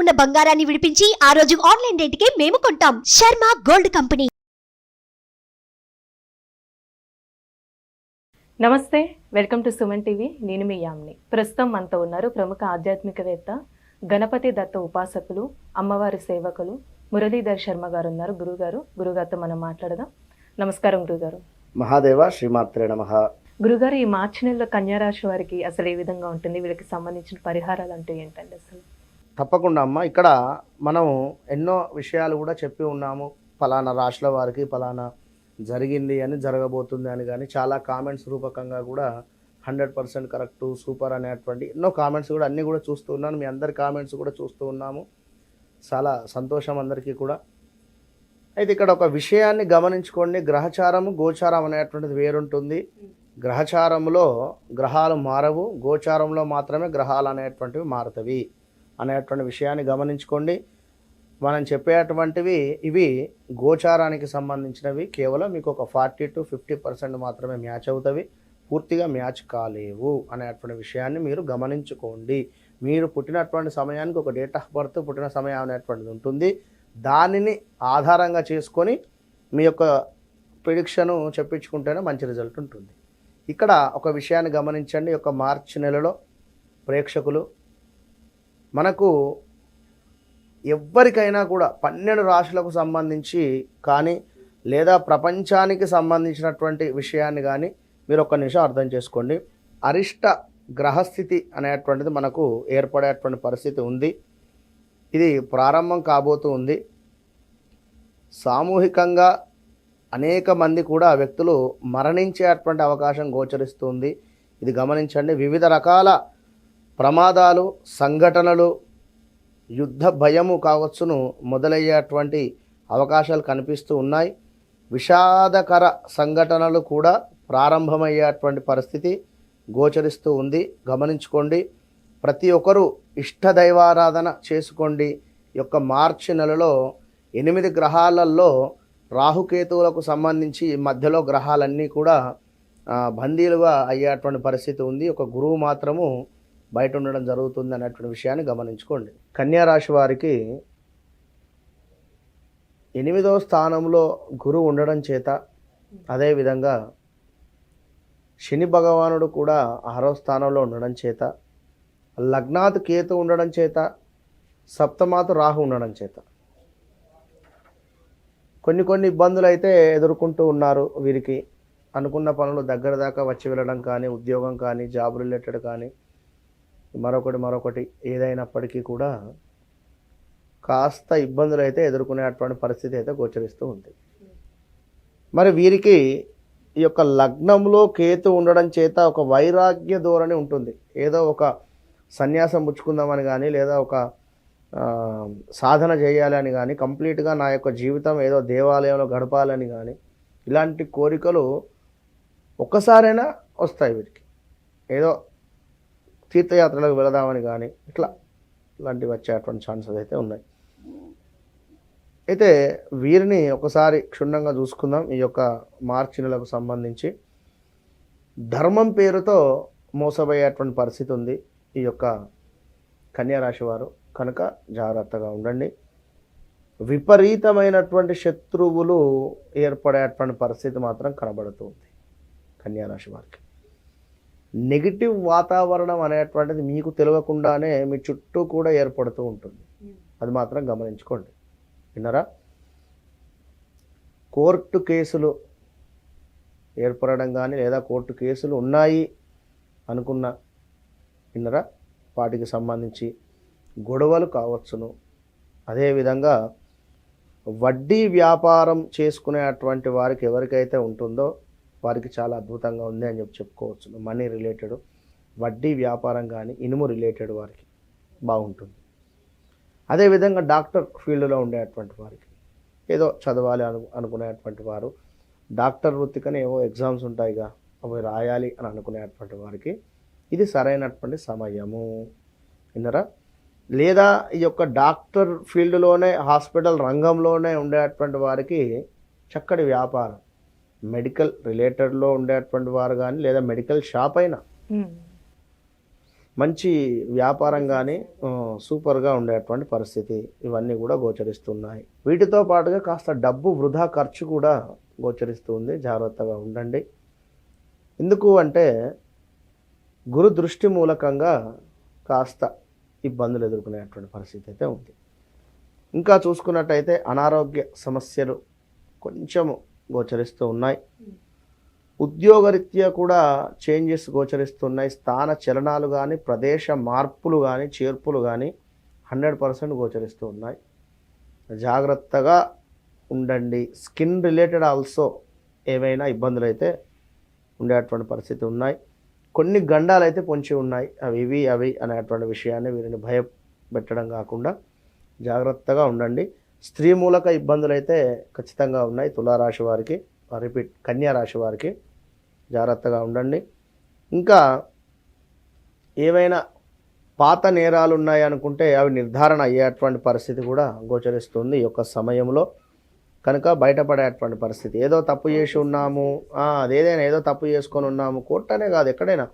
ఉన్న బంగారాన్ని విడిపించి ఆ రోజు ఆన్లైన్ రేటుకే మేము కొంటాం. Sharma gold company. నమస్తే వెల్కమ్ టు సుమన్ టీవీ. నేను మీ యామ్ని. ప్రస్తుతం మనతో ఉన్నారు ప్రముఖ ఆధ్యాత్మికవేత్త గణపతి దత్త ఉపాసకులు అమ్మవారి సేవకులు మురళీధర్ శర్మ గారు ఉన్నారు. గురుగారు గురుగారితో మనం మాట్లాడదాం. నమస్కారం గురుగారు. మహాదేవ శ్రీమాత్రే నమ. గురుగారు ఈ మార్చి నెలలో కన్యారాశి వారికి అసలు ఏ విధంగా ఉంటుంది? వీళ్ళకి సంబంధించిన పరిహారాలు అంటే ఏంటండి అసలు? తప్పకుండా అమ్మ. ఇక్కడ మనం ఎన్నో విషయాలు కూడా చెప్పి ఉన్నాము. ఫలానా రాశుల వారికి ఫలానా జరిగింది అని జరగబోతుంది అని కానీ చాలా కామెంట్స్ రూపకంగా కూడా హండ్రెడ్ పర్సెంట్ కరెక్ట్ సూపర్ అనేటువంటి ఎన్నో కామెంట్స్ కూడా అన్నీ కూడా చూస్తూ ఉన్నాను. మీ అందరి కామెంట్స్ కూడా చూస్తూ ఉన్నాము. చాలా సంతోషం అందరికీ కూడా. అయితే ఇక్కడ ఒక విషయాన్ని గమనించుకోండి. గ్రహచారము గోచారం అనేటువంటిది వేరుంటుంది. గ్రహచారంలో గ్రహాలు మారవు. గోచారంలో మాత్రమే గ్రహాలు అనేటువంటివి మారుతవి. అనేటువంటి విషయాన్ని గమనించుకోండి. మనం చెప్పేటువంటివి ఇవి గోచారానికి సంబంధించినవి. కేవలం మీకు ఒక ఫార్టీ టు ఫిఫ్టీ పర్సెంట్ మాత్రమే మ్యాచ్ అవుతవి. పూర్తిగా మ్యాచ్ కాలేవు అనేటువంటి విషయాన్ని మీరు గమనించుకోండి. మీరు పుట్టినటువంటి సమయానికి ఒక డేట్ ఆఫ్ బర్త్ పుట్టిన సమయం అనేటువంటిది ఉంటుంది. దానిని ఆధారంగా చేసుకొని మీ యొక్క ప్రిడిక్షను చెప్పించుకుంటేనే మంచి రిజల్ట్ ఉంటుంది. ఇక్కడ ఒక విషయాన్ని గమనించండి. ఒక యొక్క మార్చి నెలలో ప్రేక్షకులు మనకు ఎవ్వరికైనా కూడా పన్నెండు రాశులకు సంబంధించి కానీ లేదా ప్రపంచానికి సంబంధించినటువంటి విషయాన్ని కానీ మీరు ఒక్క నిమిషం అర్థం చేసుకోండి. అరిష్ట గ్రహస్థితి అనేటువంటిది మనకు ఏర్పడేటువంటి పరిస్థితి ఉంది. ఇది ప్రారంభం కాబోతూ ఉంది. సామూహికంగా అనేక మంది కూడా వ్యక్తులు మరణించేటువంటి అవకాశం గోచరిస్తుంది ఇది గమనించండి. వివిధ రకాల ప్రమాదాలు సంఘటనలు యుద్ధ భయము కావచ్చును మొదలయ్యేటువంటి అవకాశాలు కనిపిస్తూ ఉన్నాయి. విషాదకర సంఘటనలు కూడా ప్రారంభమయ్యేటువంటి పరిస్థితి గోచరిస్తూ ఉంది. గమనించుకోండి ప్రతి ఒక్కరూ ఇష్ట దైవారాధన చేసుకోండి. యొక్క మార్చి నెలలో ఎనిమిది గ్రహాలలో రాహుకేతువులకు సంబంధించి మధ్యలో గ్రహాలన్నీ కూడా బందీలుగా అయ్యేటువంటి పరిస్థితి ఉంది. ఒక గురువు మాత్రము బయట ఉండడం జరుగుతుంది అనేటువంటి విషయాన్ని గమనించుకోండి. కన్యా రాశి వారికి ఎనిమిదో స్థానంలో గురువు ఉండడం చేత అదేవిధంగా శని భగవానుడు కూడా ఆరో స్థానంలో ఉండడం చేత లగ్నాత్ కేతు ఉండడం చేత సప్తమాతు రాహు ఉండడం చేత. కొన్ని కొన్ని ఇబ్బందులు అయితే ఎదుర్కొంటూ ఉన్నారు వీరికి. అనుకున్న పనులు దగ్గర దాకా వచ్చి వెళ్ళడం కానీ ఉద్యోగం కానీ జాబ్ రిలేటెడ్ కానీ మరొకటి మరొకటి ఏదైనప్పటికీ కూడా కాస్త ఇబ్బందులు అయితే ఎదుర్కొనేటువంటి పరిస్థితి అయితే గోచరిస్తూ ఉంది. మరి వీరికి ఈ యొక్క లగ్నంలో కేతు ఉండడం చేత ఒక వైరాగ్య ధోరణి ఉంటుంది. ఏదో ఒక సన్యాసం పుచ్చుకుందామని కానీ లేదా ఒక సాధన చేయాలని కానీ కంప్లీట్గా నా యొక్క జీవితం ఏదో దేవాలయంలో గడపాలని కానీ ఇలాంటి కోరికలు ఒక్కసారైనా వస్తాయి వీరికి. ఏదో తీర్థయాత్రలకు వెళదామని కానీ ఇట్లా ఇలాంటివి వచ్చేటువంటి ఛాన్సెస్ అయితే ఉన్నాయి. అయితే వీరిని ఒకసారి క్షుణ్ణంగా చూసుకుందాం. ఈ యొక్క మార్చి నెలకు సంబంధించి ధర్మం పేరుతో మోసపోయేటువంటి పరిస్థితి ఉంది ఈ యొక్క కన్యారాశి వారు. కనుక జాగ్రత్తగా ఉండండి. విపరీతమైనటువంటి శత్రువులు ఏర్పడేటువంటి పరిస్థితి మాత్రం కనబడుతుంది కన్యా రాశి వారికి. నెగిటివ్ వాతావరణం అనేటువంటిది మీకు తెలియకుండానే మీ చుట్టూ కూడా ఏర్పడుతూ ఉంటుంది. అది మాత్రం గమనించుకోండి. విన్నారా? కోర్టు కేసులు ఏర్పడడం కానీ లేదా కోర్టు కేసులు ఉన్నాయి అనుకున్న విన్నరా? వాటికి సంబంధించి గొడవలు కావచ్చును. అదేవిధంగా వడ్డీ వ్యాపారం చేసుకునేటువంటి వారికి ఎవరికైతే ఉంటుందో వారికి చాలా అద్భుతంగా ఉంది అని చెప్పి చెప్పుకోవచ్చు. మనీ రిలేటెడ్ వడ్డీ వ్యాపారం కానీ ఇనుము రిలేటెడ్ వారికి బాగుంటుంది. అదేవిధంగా డాక్టర్ ఫీల్డ్లో ఉండేటువంటి వారికి ఏదో చదవాలి అను అనుకునేటువంటి వారు డాక్టర్ వృత్తికని ఏవో ఎగ్జామ్స్ ఉంటాయిగా అవి రాయాలి అని అనుకునేటువంటి వారికి ఇది సరైనటువంటి సమయము. విన్నరా? లేదా ఈ యొక్క డాక్టర్ ఫీల్డ్లోనే హాస్పిటల్ రంగంలోనే ఉండేటువంటి వారికి చక్కటి వ్యాపారం మెడికల్ రిలేటెడ్లో ఉండేటువంటి వారు కానీ లేదా మెడికల్ షాప్ అయినా మంచి వ్యాపారం కానీ సూపర్గా ఉండేటువంటి పరిస్థితి ఇవన్నీ కూడా గోచరిస్తున్నాయి. వీటితో పాటుగా కాస్త డబ్బు వృధా ఖర్చు కూడా గోచరిస్తుంది. జాగ్రత్తగా ఉండండి. ఎందుకు అంటే గురు దృష్టి మూలకంగా కాస్త ఇబ్బందులు ఎదుర్కొనేటువంటి పరిస్థితి అయితే ఉంది. ఇంకా చూసుకున్నట్టయితే అనారోగ్య సమస్యలు కొంచెము గోచరిస్తూ ఉన్నాయి. ఉద్యోగరీత్యా కూడా చేంజెస్ గోచరిస్తున్నాయి. స్థాన చలనాలు కానీ ప్రదేశ మార్పులు కానీ చేర్పులు కానీ హండ్రెడ్ పర్సెంట్ గోచరిస్తూ ఉన్నాయి. జాగ్రత్తగా ఉండండి. స్కిన్ రిలేటెడ్ ఆల్సో ఏవైనా ఇబ్బందులు అయితే ఉండేటువంటి పరిస్థితి ఉన్నాయి. కొన్ని గండాలు అయితే పొంచి ఉన్నాయి. అవి ఇవి అవి అనేటువంటి విషయాన్ని వీరిని భయపెట్టడం కాకుండా జాగ్రత్తగా ఉండండి. స్త్రీ మూలక ఇబ్బందులు అయితే ఖచ్చితంగా ఉన్నాయి. తులారాశి వారికి రిపీట్ కన్యా రాశి వారికి జాగ్రత్తగా ఉండండి. ఇంకా ఏవైనా పాత నేరాలు ఉన్నాయి అనుకుంటే అవి నిర్ధారణ అయ్యేటువంటి పరిస్థితి కూడా గోచరిస్తుంది ఈ యొక్క సమయంలో. కనుక బయటపడేటువంటి పరిస్థితి. ఏదో తప్పు చేసి ఉన్నాము అదేదైనా ఏదో తప్పు చేసుకొని ఉన్నాము కోర్టు అనే కాదు ఎక్కడైనా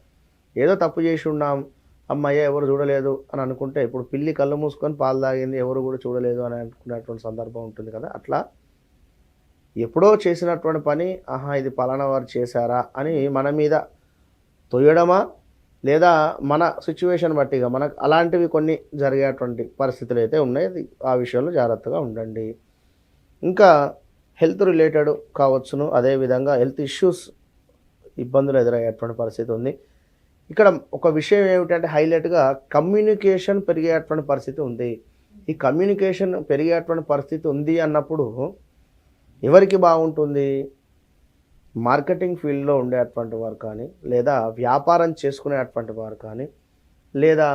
ఏదో తప్పు చేసి ఉన్నాము అమ్మయ్య ఎవరు చూడలేదు అని అనుకుంటే ఇప్పుడు పిల్లి కళ్ళు మూసుకొని పాలు తాగింది ఎవరు కూడా చూడలేదు అని అనుకునేటువంటి సందర్భం ఉంటుంది కదా. అట్లా ఎప్పుడో చేసినటువంటి పని ఆహా ఇది పలానా వారు చేశారా అని మన మీద తొయ్యడమా? లేదా మన సిచ్యువేషన్ బట్టిగా మనకు అలాంటివి కొన్ని జరిగేటువంటి పరిస్థితులు అయితే ఉన్నాయి. ఆ విషయంలో జాగ్రత్తగా ఉండండి. ఇంకా హెల్త్ రిలేటెడ్ కావచ్చును. అదేవిధంగా హెల్త్ ఇష్యూస్ ఇబ్బందులు ఎదురయ్యేటువంటి పరిస్థితి ఉంది. ఇక్కడ ఒక విషయం ఏమిటంటే హైలైట్గా కమ్యూనికేషన్ పెరిగేటువంటి పరిస్థితి ఉంది. ఈ కమ్యూనికేషన్ పెరిగేటువంటి పరిస్థితి ఉంది అన్నప్పుడు ఎవరికి బాగుంటుంది? మార్కెటింగ్ ఫీల్డ్లో ఉండేటువంటి వారు కానీ లేదా వ్యాపారం చేసుకునేటువంటి వారు కానీ లేదా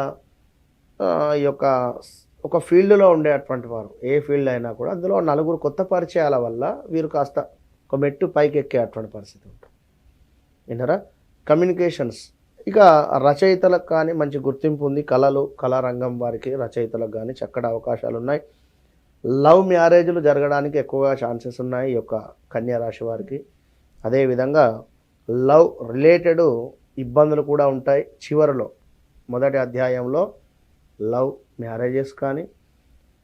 ఈ యొక్క ఒక ఫీల్డ్లో ఉండేటువంటి వారు ఏ ఫీల్డ్ అయినా కూడా అందులో నలుగురు కొత్త పరిచయాల వల్ల వీరు కాస్త ఒక మెట్టు పైకి ఎక్కేటువంటి పరిస్థితి ఉంటుంది. విన్నారా? కమ్యూనికేషన్స్ ఇక రచయితలకు కానీ మంచి గుర్తింపు ఉంది. కళలు కళారంగం వారికి రచయితలకు కానీ చక్కటి అవకాశాలు ఉన్నాయి. లవ్ మ్యారేజ్లు జరగడానికి ఎక్కువగా ఛాన్సెస్ ఉన్నాయి ఈ యొక్క కన్యా రాశి వారికి. అదేవిధంగా లవ్ రిలేటెడ్ ఇబ్బందులు కూడా ఉంటాయి. చివరిలో మొదటి అధ్యాయంలో లవ్ మ్యారేజెస్ కానీ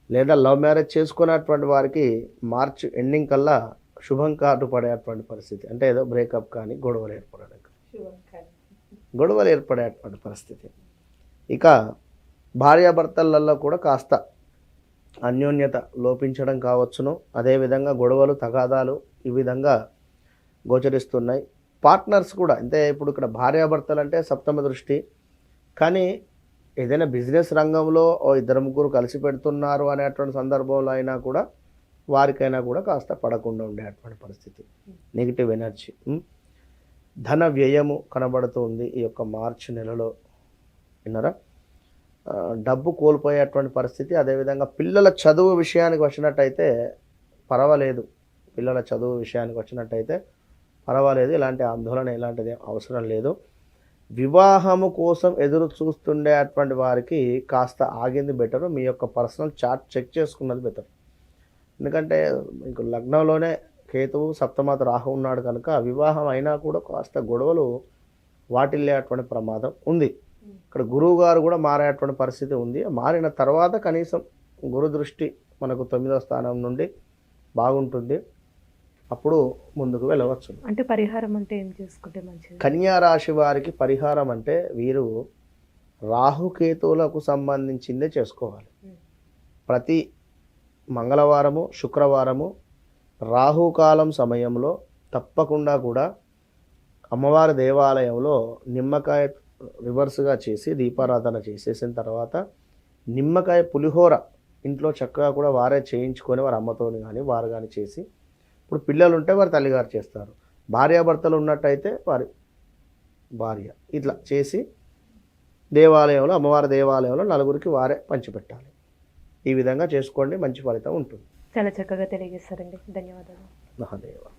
లేదా లవ్ మ్యారేజ్ చేసుకున్నటువంటి వారికి మార్చ్ ఎండింగ్ కల్లా శుభం కార్డు పడేటువంటి పరిస్థితి. అంటే ఏదో బ్రేకప్ కానీ గొడవలు ఏర్పడడం గొడవలు ఏర్పడేటువంటి పరిస్థితి. ఇక భార్యాభర్తలలో కూడా కాస్త అన్యోన్యత లోపించడం కావచ్చును. అదేవిధంగా గొడవలు తగాదాలు ఈ విధంగా గోచరిస్తున్నాయి. పార్ట్నర్స్ కూడా అంటే ఇప్పుడు ఇక్కడ భార్యాభర్తలు అంటే సప్తమ దృష్టి. కానీ ఏదైనా బిజినెస్ రంగంలో ఓ ఇద్దరు ముగ్గురు కలిసి పెడుతున్నారు అనేటువంటి సందర్భంలో అయినా కూడా వారికైనా కూడా కాస్త పడకుండా ఉండేటువంటి పరిస్థితి. Negative energy. ధన వ్యయము కనబడుతుంది ఈ యొక్క మార్చి నెలలో. విన్నారా? డబ్బు కోల్పోయేటువంటి పరిస్థితి అదేవిధంగా పిల్లల చదువు విషయానికి వచ్చినట్టయితే పర్వాలేదు. పిల్లల చదువు విషయానికి వచ్చినట్టయితే పర్వాలేదు. ఇలాంటి ఆందోళన ఇలాంటిది అవసరం లేదు. వివాహము కోసం ఎదురు చూస్తుండేటువంటి వారికి కాస్త ఆగింది బెటర్. మీ యొక్క పర్సనల్ చార్ట్ చెక్ చేసుకున్నది బెటర్. ఎందుకంటే మీకు లగ్నంలోనే కేతువు సప్తమాత రాహు ఉన్నాడు కనుక వివాహం అయినా కూడా కాస్త గొడవలు వాటిల్లేటువంటి ప్రమాదం ఉంది. ఇక్కడ గురువు గారు కూడా మారేటువంటి పరిస్థితి ఉంది. మారిన తర్వాత కనీసం గురు దృష్టి మనకు తొమ్మిదో స్థానం నుండి బాగుంటుంది. అప్పుడు ముందుకు వెళ్ళవచ్చు. అంటే పరిహారం అంటే ఏం చేసుకుంటే మంచిది? కన్యా రాశి వారికి పరిహారం అంటే వీరు రాహుకేతువులకు సంబంధించిందే చేసుకోవాలి. ప్రతి మంగళవారము శుక్రవారము రాహుకాలం సమయంలో తప్పకుండా కూడా అమ్మవారి దేవాలయంలో నిమ్మకాయ రివర్స్గా చేసి దీపారాధన చేసేసిన తర్వాత నిమ్మకాయ పులిహోర ఇంట్లో చక్కగా కూడా వారే చేయించుకొని వారి అమ్మతోని కానీ వారు కానీ చేసి ఇప్పుడు పిల్లలు ఉంటే వారి తల్లిగారు చేస్తారు. భార్యాభర్తలు ఉన్నట్టయితే వారి భార్య ఇట్లా చేసి దేవాలయంలో అమ్మవారి దేవాలయంలో నలుగురికి వారే పంచిపెట్టాలి. ఈ విధంగా చేసుకోండి మంచి ఫలితం ఉంటుంది. చాలా చక్కగా తెలియజేస్తారండి. ధన్యవాదాలు. మహాదేవ.